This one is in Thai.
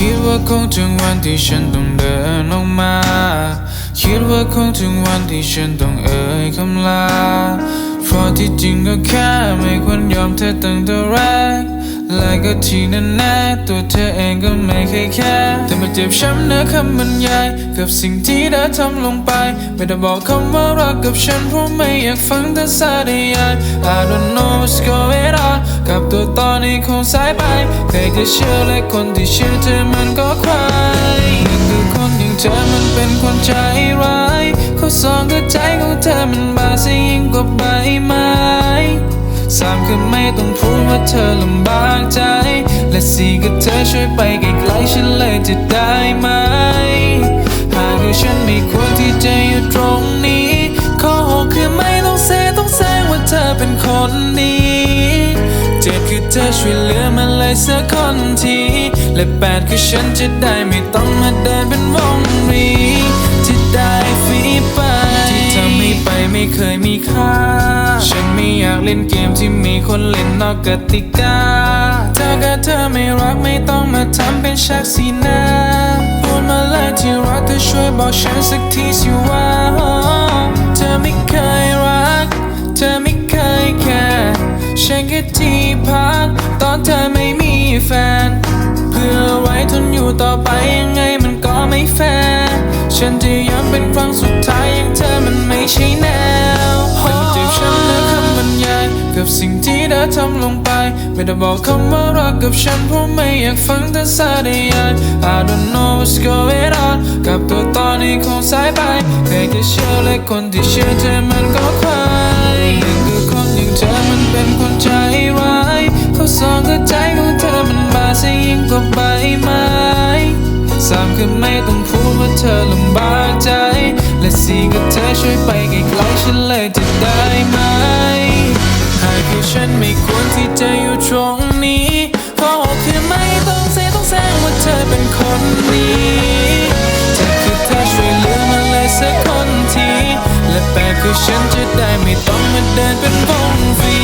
คิดว่าคงถึงวันที่ฉันต้องเดินออกมา คิดว่าคงถึงวันที่ฉันต้องเอ่ยคำลา เพราะที่จริงก็แค่ไม่ควรยอมเธอตั้งแต่แรก ก็ที่นั่นแน่ตัวเธอเองก็ไม่เคยแค่แต่มาเจ็บช้ำเนื้อคำบรรยาย กับสิ่งที่ได้ทำลงไป ไม่ได้บอกคำว่ารักกับฉันเพราะไม่อยากฟังแต่สาธยาย I don't know what's going on กับตัวตอนนี้คงสายไปใครจะเชื่อและคนที่เชื่อเธอมันก็ควายนั่นคือคนอย่างเธอมันเป็นคนใจร้ายข้อสองก็ใจของเธอมันบาดซะยิ่งกว่าใบไม้ สามคือไม่ต้องพูดว่าเธอลำบากใจ และสี่ก็เธอช่วยไปไกลๆฉันเลยจะได้ไหมหากคือฉันไม่ควรที่จะอยู่ตรงนี้ ข้อหกคือไม่ต้องเซต้องแซงว่าเธอเป็นคนดีเจ็ดคือเธอช่วยเหลือมาเลยสักคนทีและแปดคือฉันจะได้ไม่ต้องมาเดินเป็นวงรีจะได้ฟรีไปที่ทำให้ไปไม่เคยมีค่าากเล่นเกมที่มีคนเล่นนอกกติกาเธอกับเธอไม่รักไม่ต้องมาทำเป็นชักสีหน้าพูดมาเลยที่รักเธอช่วยบอกฉันสักทีสิว่า เธอไม่เคยรัก เธอไม่เคยแค่ฉันแค่ที่พักตอนเธอไม่มีแฟน เพื่อไว้ทนอยู่ต่อไปยังไงมันก็ไม่แฟร์ฉันจะย้ำเป็นครั้งสุดท้ายย่างเธอมันไม่ใช่แน กับสิ่งที่ได้ทำลงไป ไม่ได้บอกคำว่ารักกับฉันเพราะไม่อยากฟังแต่สาธยาย I don't know what's going on กับตัวตอนนี้คงสายไปใครจะเชื่อและคนที่เชื่อเธอมันก็ควายนั่นคือคนอย่างเธอมันเป็นคนใจร้ายข้อสองก็ใจของเธอมันบาดซะยิ่งกว่าใบไม้สามคือไม่ต้องพูดว่าเธอลำบากใจ และสี่ก็เธอช่วยไปไกลๆฉันเลยจะ จะอยู่ตรงนี้เพราะคือไม่ต้องเสียต้องแสงว่าเธอเป็นคนนี้เธอคือเธอช่วยเหลือมาเลยสักคนที และแปลคือฉันจะได้ไม่ต้องมาเดินเป็นวงฟี